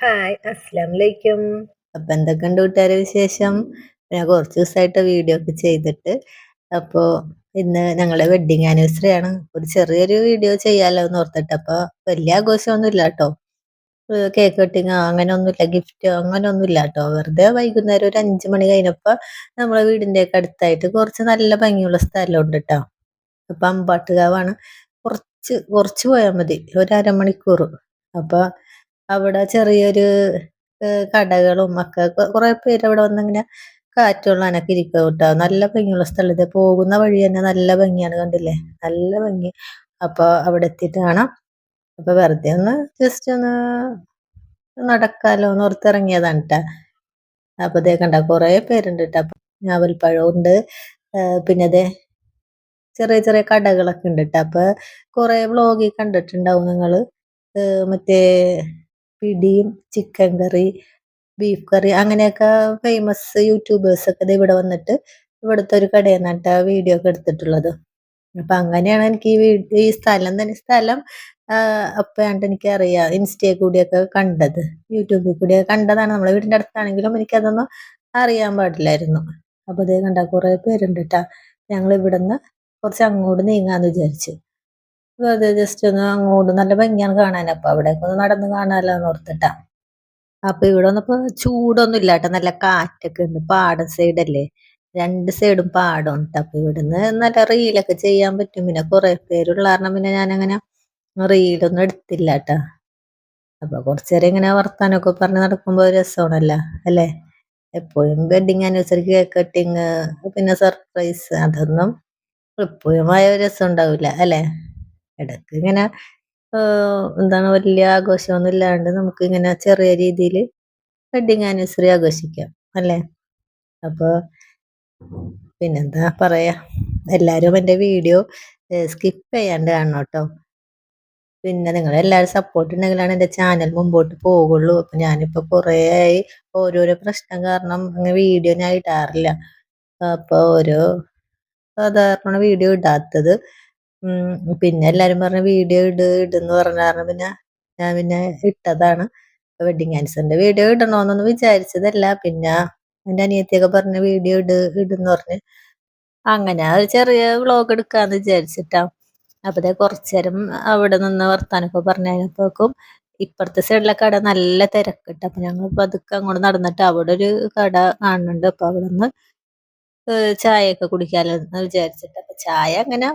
Hi അസ്സാം വലൈക്കും എന്തൊക്കെ എന്തൊക്കെയുണ്ട് കൂട്ടുകാരെ വിശേഷം? ഞാൻ കുറച്ച് ദിവസമായിട്ട് വീഡിയോ ഒക്കെ ചെയ്തിട്ട്. അപ്പോ ഇന്ന് ഞങ്ങളുടെ വെഡിങ് ആനിവേഴ്സറി ആണ്. ഒരു ചെറിയൊരു വീഡിയോ ചെയ്യാലോ എന്ന് ഓർത്തിട്ട്. അപ്പോൾ വലിയ ആഘോഷമൊന്നും ഇല്ല കേട്ടോ കേക്ക് കട്ടിങ് അങ്ങനെ ഒന്നുമില്ല ഗിഫ്റ്റ് അങ്ങനെ ഒന്നുമില്ല കേട്ടോ. വെറുതെ വൈകുന്നേരം ഒരു അഞ്ച് മണി കഴിഞ്ഞപ്പോൾ നമ്മളെ വീടിന്റെ ഒക്കെ അടുത്തായിട്ട് കുറച്ച് നല്ല ഭംഗിയുള്ള സ്ഥലമുണ്ട് കേട്ടോ. അപ്പം അമ്പാട്ടുകാവാണ്. കുറച്ച് കുറച്ച് പോയാൽ മതി. ഒരു അരമണിക്കൂർ അപ്പോൾ അവിടെ ചെറിയൊരു കടകളും ഒക്കെ. കുറെ പേര് അവിടെ വന്നിങ്ങനെ കാറ്റുള്ളാനൊക്കെ ഇരിക്കുക കേട്ടോ. നല്ല ഭംഗിയുള്ള സ്ഥലത്ത് പോകുന്ന വഴി തന്നെ നല്ല ഭംഗിയാണ് കണ്ടില്ലേ? നല്ല ഭംഗി. അപ്പോൾ അവിടെ എത്തിയിട്ട് കാണാം. അപ്പോൾ വെറുതെ ഒന്ന് ജസ്റ്റ് ഒന്ന് നടക്കാലോ എന്ന് ഓർത്തിറങ്ങിയതാണ് കേട്ടോ അപ്പോൾ ഇതേ കണ്ട കുറേ പേരുണ്ട് കേട്ടോ ഞാവൽപ്പഴമുണ്ട് പിന്നെ അതെ ചെറിയ ചെറിയ കടകളൊക്കെ ഉണ്ട് കേട്ടോ അപ്പോൾ കുറേ വ്ളോഗിൽ കണ്ടിട്ടുണ്ടാവും നിങ്ങൾ മറ്റേ പിടിയും ചിക്കൻ കറി ബീഫ് കറി അങ്ങനെയൊക്കെ ഫേമസ് യൂട്യൂബേഴ്സ് ഒക്കെ ഇത് ഇവിടെ വന്നിട്ട് ഇവിടുത്തെ ഒരു കടയിൽ നിന്നിട്ട് വീഡിയോ ഒക്കെ എടുത്തിട്ടുള്ളത്. അപ്പൊ അങ്ങനെയാണ് എനിക്ക് ഈ വീഡിയോ ഈ സ്ഥലം തന്നെ സ്ഥലം അപ്പോഴാണ്ട് എനിക്ക് അറിയാം ഇൻസ്റ്റയിൽ കൂടിയൊക്കെ കണ്ടത്. യൂട്യൂബിൽ കൂടിയൊക്കെ കണ്ടതാണ്. നമ്മളെ വീടിന്റെ അടുത്താണെങ്കിലും എനിക്കതൊന്നും അറിയാൻ പാടില്ലായിരുന്നു. അപ്പൊ അതേ കണ്ട കുറേ പേരുണ്ട് കേട്ടാ ഞങ്ങൾ ഇവിടുന്ന് കുറച്ച് അങ്ങോട്ട് നീങ്ങാന്ന് വിചാരിച്ചു. വെറുതെ ജസ്റ്റ് ഒന്ന് അങ്ങോട്ട് നല്ല ഭംഗിയാണ് കാണാൻ. അപ്പൊ അവിടേക്ക് ഒന്ന് നടന്ന് കാണാലോ എന്ന് ഓർത്തിട്ടാ. അപ്പൊ ഇവിടെ വന്നപ്പോ ചൂടൊന്നും ഇല്ല നല്ല കാറ്റൊക്കെ ഉണ്ട്. പാടം സൈഡല്ലേ രണ്ട് സൈഡും പാടം ഉണ്ട്. അപ്പൊ ഇവിടുന്ന് നല്ല റീലൊക്കെ ചെയ്യാൻ പറ്റും. പിന്നെ കുറെ പേരുള്ള കാരണം പിന്നെ അങ്ങനെ റീലൊന്നും എടുത്തില്ല കേട്ടാ അപ്പൊ കുറച്ചേരം ഇങ്ങനെ വർത്താനൊക്കെ പറഞ്ഞ് നടക്കുമ്പോ രസമാണല്ലോ അല്ലേ? എപ്പോഴും വെഡിങ് ആനിവേഴ്സറി കേക്ക് കട്ടിങ് പിന്നെ സർപ്രൈസ് അതൊന്നും എപ്പോഴും ആയ രസം ഉണ്ടാവില്ല അല്ലേ? ഇടയ്ക്ക് ഇങ്ങനെ എന്താണ് വലിയ ആഘോഷമൊന്നും ഇല്ലാണ്ട് നമുക്ക് ഇങ്ങനെ ചെറിയ രീതിയിൽ വെഡിങ് ആനിവേഴ്സറി ആഘോഷിക്കാം അല്ലേ? അപ്പോൾ പിന്നെന്താ പറയാ എല്ലാവരും എന്റെ വീഡിയോ സ്കിപ്പ് ചെയ്യാണ്ട് കാണണം കേട്ടോ പിന്നെ നിങ്ങൾ എല്ലാവരും സപ്പോർട്ട് ഉണ്ടെങ്കിലാണ് എന്റെ ചാനൽ മുമ്പോട്ട് പോകുള്ളൂ അപ്പം ഞാനിപ്പോൾ കുറേ ആയി ഓരോരോ പ്രശ്നം കാരണം അങ്ങനെ വീഡിയോ ഞാൻ ഇടാറില്ല. അപ്പോൾ ഓരോ സാധാരണ വീഡിയോ ഇടാത്തത് പിന്നെ എല്ലാരും പറഞ്ഞ വീഡിയോ ഇട് ഇടുന്ന് പറഞ്ഞ കാരണം പിന്നെ ഞാൻ പിന്നെ ഇട്ടതാണ്. വെഡിങ് ആനിവേഴ്സറിന്റെ വീഡിയോ ഇടണോന്നൊന്നും വിചാരിച്ചതല്ല. പിന്നെ എന്റെ അനിയത്തിയൊക്കെ പറഞ്ഞ വീഡിയോ ഇട് ഇടുന്ന് പറഞ്ഞ് അങ്ങനെ ഒരു ചെറിയ വ്ളോഗ് എടുക്കാന്ന് വിചാരിച്ചിട്ടാ. അപ്പതേ കുറച്ചേരം അവിടെ നിന്ന് വർത്താനൊക്കെ പറഞ്ഞപ്പോക്കും ഇപ്പുറത്തെ സൈഡിലെ കട നല്ല തിരക്കിട്ട്. അപ്പൊ ഞങ്ങൾ പതുക്കെ അങ്ങോട്ട് നടന്നിട്ട് അവിടെ ഒരു കട കാണുന്നുണ്ട്. അപ്പൊ അവിടെ നിന്ന് ചായയൊക്കെ കുടിക്കാലോ എന്ന് വിചാരിച്ചിട്ട്. അപ്പൊ ചായ അങ്ങനെ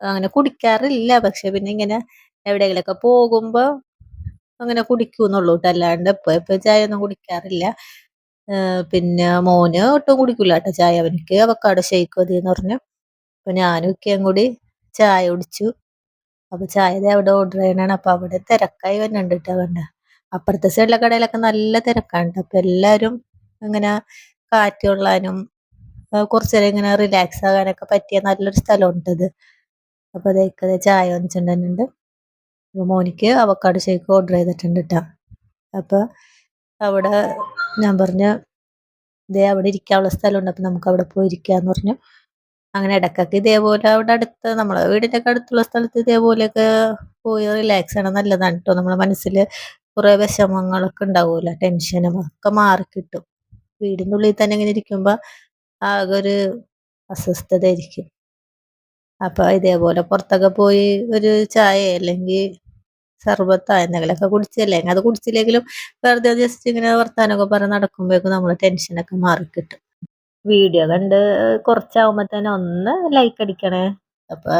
അങ്ങനെ കുടിക്കാറില്ല. പക്ഷെ പിന്നെ ഇങ്ങനെ എവിടെയെങ്കിലൊക്കെ പോകുമ്പോൾ അങ്ങനെ കുടിക്കൂന്നുള്ളൂ. കേട്ടോ അല്ലാണ്ട് എപ്പോ എപ്പോ ചായ ഒന്നും കുടിക്കാറില്ല പിന്നെ മോന് ഒട്ടും കുടിക്കൂല കേട്ടോ ചായ. അവനിക്ക് അവക്കാട് ഷെയ്ക്ക് മതി എന്ന് പറഞ്ഞു. അപ്പൊ ഞാനും ഒക്കെയും കൂടി ചായ കുടിച്ചു. അപ്പൊ ചായ അവിടെ ഓർഡർ ചെയ്യണാണ് അപ്പൊ അവിടെ തിരക്കായി വരുന്നുണ്ട് കേട്ടോ വേണ്ട അപ്പുറത്തെ സൈഡിലെ കടയിലൊക്കെ നല്ല തിരക്കാണ് അപ്പൊ എല്ലാരും അങ്ങനെ കാറ്റ് കൊള്ളാനും കുറച്ചേരം ഇങ്ങനെ റിലാക്സ് ആകാനൊക്കെ പറ്റിയ നല്ലൊരു സ്ഥലം ഇത് അപ്പോൾ അതേക്കത് ചായ വന്നിട്ടുണ്ടെന്നുണ്ട് മോനിക്ക് അവക്കാട് ഷേക്ക് ഓർഡർ ചെയ്തിട്ടുണ്ട് കേട്ടോ അപ്പോൾ അവിടെ ഞാൻ പറഞ്ഞു ഇതേ അവിടെ ഇരിക്കാനുള്ള സ്ഥലമുണ്ട് അപ്പോൾ നമുക്ക് അവിടെ പോയി ഇരിക്കാന്ന് പറഞ്ഞു. അങ്ങനെ ഇടക്കൊക്കെ ഇതേപോലെ അവിടെ അടുത്ത് നമ്മളെ വീടിന്റെ ഒക്കെ അടുത്തുള്ള സ്ഥലത്ത് ഇതേപോലെയൊക്കെ പോയി റിലാക്സ് ചെയ്യണം നല്ലതാണ് കേട്ടോ നമ്മളെ മനസ്സിൽ കുറേ വിഷമങ്ങളൊക്കെ ഉണ്ടാവുമല്ലോ ടെൻഷനും ഒക്കെ മാറിക്കിട്ടും വീടിന്റെ ഉള്ളിൽ തന്നെ ഇങ്ങനെ ഇരിക്കുമ്പോൾ ആകെ ഒരു അസ്വസ്ഥതയായിരിക്കും. അപ്പോൾ ഇതേപോലെ പുറത്തൊക്കെ പോയി ഒരു ചായ അല്ലെങ്കിൽ സർബത്തോ എന്തെങ്കിലുമൊക്കെ കുടിച്ചല്ലേ അത് കുടിച്ചില്ലെങ്കിലും വെറുതെ ജസ്റ്റ് ഇങ്ങനെ വർത്താനൊക്കെ പറഞ്ഞ് നടക്കുമ്പോഴേക്കും നമ്മൾ ടെൻഷനൊക്കെ മാറിക്കിട്ടും. വീഡിയോ കണ്ട് കുറച്ചാവുമ്പോൾ തന്നെ ഒന്ന് ലൈക്ക് അടിക്കണേ. അപ്പൊ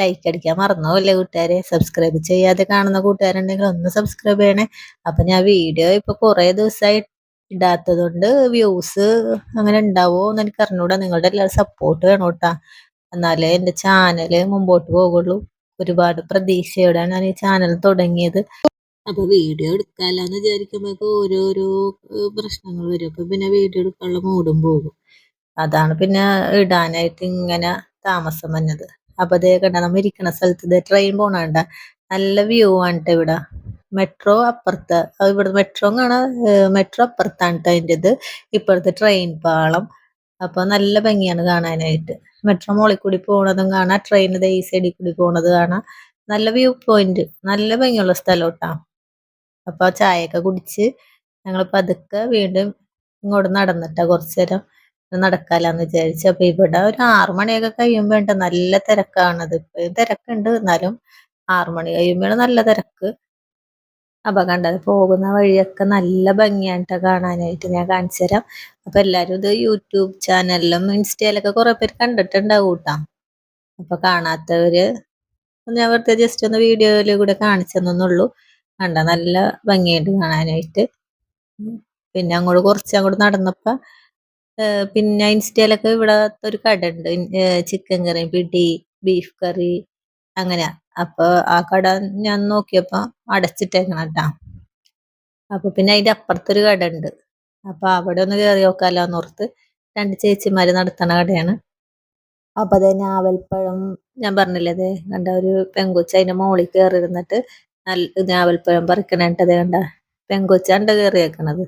ലൈക്ക് അടിക്കാൻ മറന്നോല്ലേ കൂട്ടുകാരെ? സബ്സ്ക്രൈബ് ചെയ്യാതെ കാണുന്ന കൂട്ടുകാരുണ്ടെങ്കിൽ ഒന്ന് സബ്സ്ക്രൈബ് ചെയ്യണേ. അപ്പൊ ഞാൻ വീഡിയോ ഇപ്പൊ കുറെ ദിവസമായി ഇടാത്തത് കൊണ്ട് വ്യൂസ് അങ്ങനെ ഉണ്ടാവോ എന്ന് എനിക്ക് അറിഞ്ഞൂടാ. നിങ്ങളുടെ എല്ലാവരും സപ്പോർട്ട് വേണം കേട്ടാ എന്നാലേ എന്റെ ചാനൽ മുമ്പോട്ട് പോകുള്ളൂ ഒരുപാട് പ്രതീക്ഷയോടെയാണ് ഞാൻ ഈ ചാനൽ തുടങ്ങിയത്. അപ്പോൾ വീഡിയോ എടുക്കാമല്ലോ വിചാരിക്കുമ്പോഴേക്കും ഓരോരോ പ്രശ്നങ്ങൾ വരും. അപ്പോൾ പിന്നെ വീഡിയോ എടുക്കാനുള്ള മൂടും പോകും. അതാണ് പിന്നെ ഇടാനായിട്ട് ഇങ്ങനെ താമസം വന്നത്. അപ്പോൾ അതേ കണ്ട നമ്മൾ ഇരിക്കുന്ന സ്ഥലത്ത് ഇതേ ട്രെയിൻ പോണണ്ട. നല്ല വ്യൂ ആണ് ഇവിടെ. മെട്രോ അപ്പുറത്ത്. ഇവിടെ മെട്രോ കാണാൻ മെട്രോ അപ്പുറത്താണ് അതിന്റെത്. അതിന്റെ ഇത് ട്രെയിൻ പാളം. അപ്പോൾ നല്ല ഭംഗിയാണ് കാണാനായിട്ട്. മെട്രോ മോളിൽ കൂടി പോണതും കാണാം. ട്രെയിൻ ഈ സൈഡിൽ കൂടി പോണത് കാണാം. നല്ല വ്യൂ പോയിന്റ് നല്ല ഭംഗിയുള്ള സ്ഥലോട്ടാ അപ്പോൾ അപ്പൊ ചായയൊക്കെ കുടിച്ച് ഞങ്ങൾ പതുക്കെ വീണ്ടും ഇങ്ങോട്ട് നടന്നിട്ടാ കുറച്ചു നേരം നടക്കാലാന്ന് വിചാരിച്ചു. അപ്പൊ ഇവിടെ ഒരു ആറു മണിയൊക്കെ കഴിയുമ്പോ ഉണ്ട് നല്ല തിരക്കാണത്. ഇപ്പൊ തിരക്കുണ്ട്. എന്നാലും ആറുമണി കഴിയുമ്പോഴാണ് നല്ല തിരക്ക്. അപ്പൊ കണ്ടത് പോകുന്ന വഴിയൊക്കെ നല്ല ഭംഗിയായിട്ട് കാണാനായിട്ട്. ഞാൻ കാണിച്ചു തരാം. അപ്പൊ എല്ലാരും ഇത് യൂട്യൂബ് ചാനലിലും ഇൻസ്റ്റയിലൊക്കെ കുറെ പേര് കണ്ടിട്ടുണ്ടാവും കൂട്ടാം അപ്പൊ കാണാത്തവര് ഞാൻ വെറുതെ ജസ്റ്റ് ഒന്ന് വീഡിയോയിൽ കൂടെ കാണിച്ചെന്നുള്ളൂ കണ്ട നല്ല ഭംഗിയായിട്ട് കാണാനായിട്ട്. പിന്നെ അങ്ങോട്ട് കുറച്ച് അങ്ങോട്ട് നടന്നപ്പോ പിന്നെ ഇൻസ്റ്റയിലൊക്കെ ഇവിടത്തെ ഒരു കട ഉണ്ട് ചിക്കൻ കറി പിടി ബീഫ് കറി അങ്ങനെ. അപ്പൊ ആ കട ഞാൻ നോക്കിയപ്പോ അടച്ചിട്ടേക്കണം അപ്പൊ പിന്നെ അതിന്റെ അപ്പുറത്തൊരു കട ഉണ്ട് അപ്പൊ അവിടെ ഒന്ന് കയറി നോക്കാലോ ഓർത്ത് രണ്ട് ചേച്ചിമാര് നടത്തണ കടയാണ്. അപ്പൊ അതെ ഞാവൽപ്പഴം ഞാൻ പറഞ്ഞില്ലേ അതെ കണ്ട ഒരു പെങ്കൊച്ച അതിന്റെ മോളിൽ കയറി ഇരുന്നിട്ട് നല്ല ഞാവൽപ്പഴം പറിക്കണേട്ടത് കണ്ട പെങ്കൊച്ചാണ്ട് കയറിയേക്കണത്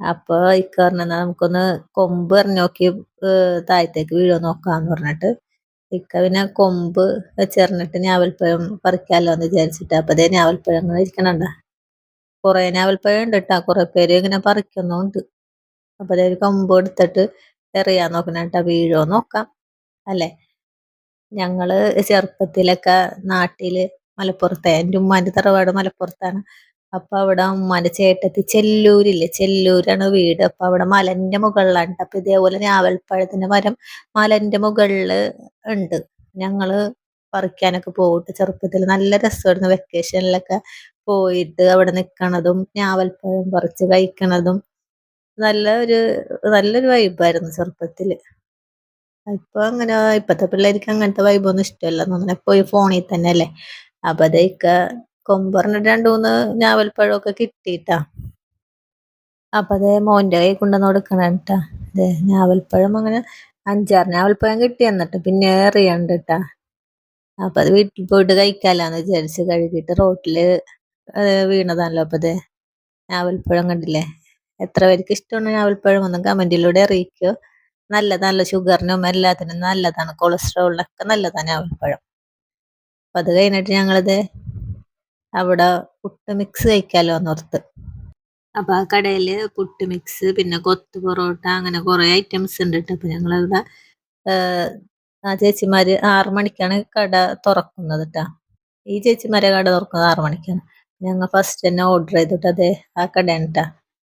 അപ്പൊ ഇക്കറിഞ്ഞാ നമുക്കൊന്ന് കൊമ്പ് എറിഞ്ഞു നോക്കി താഴത്തേക്ക് വീഴോ നോക്കാന്ന് പറഞ്ഞിട്ട് ഇക്ക പിന്നെ കൊമ്പ് വെച്ചെറിഞ്ഞിട്ട് ഞാവൽപ്പഴം പറിക്കാമല്ലോ എന്ന് വിചാരിച്ചിട്ട്. അപ്പൊ അതേ ഞാവൽപ്പഴം ഇരിക്കണണ്ട. കുറെ ഞാവൽപ്പഴം ഉണ്ട് കേട്ടാ കുറെ പേര് ഇങ്ങനെ പറിക്കുന്നുണ്ട്. അപ്പൊ അതേ ഒരു കൊമ്പ് എടുത്തിട്ട് എറിയാൻ നോക്കണേട്ടാ. വീഴോ നോക്കാം. അല്ലെ? ഞങ്ങൾ ചെറുപ്പത്തിലൊക്കെ നാട്ടിൽ മലപ്പുറത്തെ എന്റെ ഉമ്മാന്റെ തറവാട് മലപ്പുറത്താണ്. അപ്പൊ അവിടെ ഉമ്മാന്റെ ചേട്ടത്തി ചെല്ലൂരില്ലേ? ചെല്ലൂരാണ് വീട്. അപ്പൊ അവിടെ മലന്റെ മുകളിലാണ്. അപ്പൊ ഇതേപോലെ ഞാവൽപ്പഴത്തിന്റെ മരം മലന്റെ മുകളിൽ ഉണ്ട്. ഞങ്ങൾ പറിക്കാനൊക്കെ പോയിട്ട് ചെറുപ്പത്തിൽ നല്ല രസമായിരുന്നു വെക്കേഷനിലൊക്കെ പോയിട്ട് അവിടെ നിക്കണതും ഞാവൽപ്പഴം പറിച്ച് കഴിക്കണതും. നല്ല ഒരു നല്ലൊരു വൈബായിരുന്നു ചെറുപ്പത്തിൽ. ഇപ്പൊ അങ്ങനെ ഇപ്പത്തെ പിള്ളേർക്ക് അങ്ങനത്തെ വൈബൊന്നും ഇഷ്ടമല്ല. തോന്നുന്നു പോയി ഫോണിൽ തന്നെ അല്ലേ അപ്പൊ അതേക്ക കൊമ്പറിഞ്ഞിട്ട് രണ്ടു മൂന്ന് ഞാവൽപ്പഴമൊക്കെ കിട്ടിയിട്ടാ അപ്പൊ അതേ മോന്റെ കൈ കൊണ്ടുവന്ന് കൊടുക്കണേട്ടാ അതെ ഞാവൽപ്പഴം അങ്ങനെ അഞ്ചാറ് ഞാവൽപ്പഴം കിട്ടി എന്നിട്ട് പിന്നെ എറിയണ്ട് കേട്ടാ അപ്പൊ അത് വീട്ടിൽ പോയിട്ട് കഴിക്കാലാന്ന് വിചാരിച്ച് കഴുകിയിട്ട് റോട്ടിൽ വീണതാണല്ലോ അപ്പൊ അതെ ഞാവൽപ്പഴം കണ്ടില്ലേ? എത്ര പേർക്ക് ഇഷ്ടമാണ് ഞാവൽപ്പഴം ഒന്നും കമന്റിലൂടെ അറിയിക്കോ. നല്ലതാണല്ലോ ഷുഗറിനും എല്ലാത്തിനും നല്ലതാണ്. കൊളസ്ട്രോളിനൊക്കെ നല്ലതാണ് ഞാവൽപ്പഴം. അപ്പൊ അത് കഴിഞ്ഞിട്ട് ഞങ്ങളിത് അവിടെ പുട്ട് മിക്സ് കഴിക്കാലോ എന്നോർത്ത്. അപ്പൊ ആ കടയിൽ പുട്ട് മിക്സ് പിന്നെ കൊത്ത് പൊറോട്ട അങ്ങനെ കുറെ ഐറ്റംസ് ഉണ്ട് കേട്ടോ അപ്പൊ ഞങ്ങളവിടെ ആ ചേച്ചിമാര് ആറു മണിക്കാണ് കട തുറക്കുന്നത് കേട്ടാ ഈ ചേച്ചിമാരെ കട തുറക്കുന്നത് ആറു മണിക്കാണ്. ഞങ്ങൾ ഫസ്റ്റ് തന്നെ ഓർഡർ ചെയ്തിട്ട് അതെ ആ കടയാണ് കേട്ടാ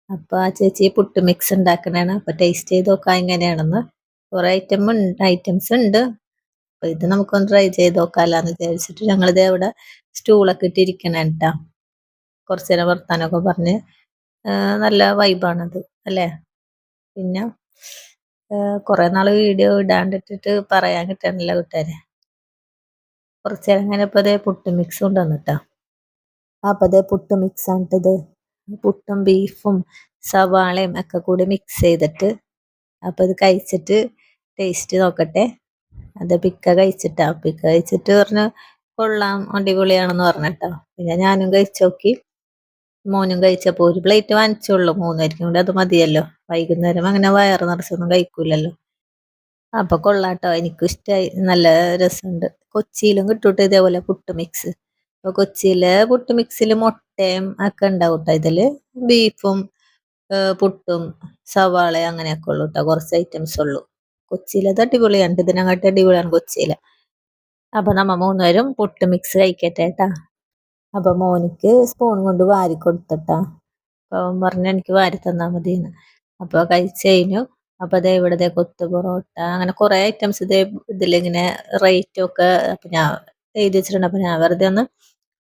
അപ്പൊ ആ ചേച്ചി പുട്ട് മിക്സ് ഉണ്ടാക്കണേണ്. അപ്പൊ ടേസ്റ്റ് ചെയ്ത് നോക്കാം എങ്ങനെയാണെന്ന്. കുറെ ഐറ്റം ഐറ്റംസ് ഉണ്ട്. അപ്പൊ ഇത് നമുക്കൊന്ന് ട്രൈ ചെയ്ത് നോക്കാല്ലാന്ന് വിചാരിച്ചിട്ട് ഞങ്ങളിത് അവിടെ സ്റ്റൂളൊക്കെ ഇട്ടിരിക്കണം കേട്ടാ കുറച്ച് നേരം വർത്താനൊക്കെ പറഞ്ഞ് നല്ല വൈബാണത് അല്ലേ? പിന്നെ കുറെ നാൾ വീഡിയോ ഇടാണ്ടിട്ടിട്ട് പറയാൻ കിട്ടണില്ല കൂട്ടുകാരെ കുറച്ച് നേരം ഇങ്ങനെ ഇപ്പൊ അതേ പുട്ട് മിക്സ് കൊണ്ടുവന്നിട്ടാ അപ്പൊ അതേ പുട്ട് മിക്സ് ആണിട്ടത്. പുട്ടും ബീഫും സവാളയും ഒക്കെ കൂടി മിക്സ് ചെയ്തിട്ട് അപ്പോൾ ഇത് കഴിച്ചിട്ട് ടേസ്റ്റ് നോക്കട്ടെ. അത് പിക്ക കഴിച്ചിട്ടാ. പിക്ക കഴിച്ചിട്ട് പറഞ്ഞു കൊള്ളാം അടിപൊളിയാണെന്ന് പറഞ്ഞിട്ടോ. പിന്നെ ഞാനും കഴിച്ചു നോക്കി. മോനും കഴിച്ചപ്പോ ഒരു പ്ലേറ്റ് വാങ്ങിച്ചുള്ളൂ മൂന്നുപേർക്കും കൂടി. അത് മതിയല്ലോ. വൈകുന്നേരം അങ്ങനെ വയറ് നിറച്ചൊന്നും കഴിക്കൂലല്ലോ. അപ്പൊ കൊള്ളാട്ടോ. എനിക്കും ഇഷ്ടമായി നല്ല രസമുണ്ട്. കൊച്ചിയിലും കിട്ടൂട്ടോ ഇതേപോലെ പുട്ട് മിക്സ്. അപ്പൊ കൊച്ചിയിലെ പുട്ട് മിക്സിൽ മുട്ടയും ഒക്കെ ഉണ്ടാവും കേട്ടോ ഇതിൽ. ബീഫും പുട്ടും സവാള അങ്ങനെയൊക്കെ ഉള്ളു കേട്ടോ കുറച്ച് ഐറ്റംസ് ഉള്ളു. കൊച്ചിയിലത് അടിപൊളിയാണ്. ഇതിനങ്ങാട്ടി അടിപൊളിയാണ് കൊച്ചിയിലെ. അപ്പൊ നമ്മ മൂന്നുപേരും പുട്ട് മിക്സ് കഴിക്കട്ടെ കേട്ടാ അപ്പൊ മോനിക്ക് സ്പൂൺ കൊണ്ട് വാരി കൊടുത്തിട്ടാ. അപ്പൊ പറഞ്ഞ എനിക്ക് വാരി തന്നാ മതിയെന്ന്. അപ്പൊ കഴിച്ചു കഴിഞ്ഞു. അപ്പൊ അതേ ഇവിടത്തെ കൊത്തു പൊറോട്ട. അങ്ങനെ കുറെ ഐറ്റംസ് ഇതേ ഇതിലിങ്ങനെ റേറ്റും ഒക്കെ അപ്പൊ ഞാൻ എഴുതി വെച്ചിട്ടുണ്ട്. അപ്പൊ ഞാൻ വെറുതെ ഒന്ന്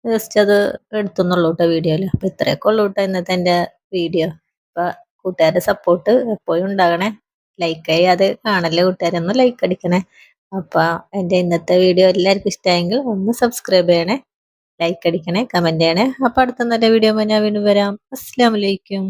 ജസ്റ്റ് അത് എടുത്തുന്നുള്ളൂ കേട്ടോ വീഡിയോയിൽ അപ്പൊ ഇത്രയൊക്കെ ഉള്ളൂ കേട്ടോ ഇന്നത്തെ എന്റെ വീഡിയോ. അപ്പൊ കൂട്ടുകാരുടെ സപ്പോർട്ട് എപ്പോഴും ഉണ്ടാകണേ. ലൈക്ക് ചെയ്യാതെ കാണല്ലേ കൂട്ടുകാരൊന്ന് ലൈക്ക് അടിക്കണേ. അപ്പൊ എന്റെ ഇന്നത്തെ വീഡിയോ എല്ലാവർക്കും ഇഷ്ടമായെങ്കിൽ ഒന്ന് സബ്സ്ക്രൈബ് ചെയ്യണേ ലൈക്ക് അടിക്കണേ കമന്റ് ചെയ്യണേ. അപ്പോൾ അടുത്ത നല്ല വീഡിയോ ഞാൻ വീണ്ടും വരാം. അസ്സാം വലൈക്കും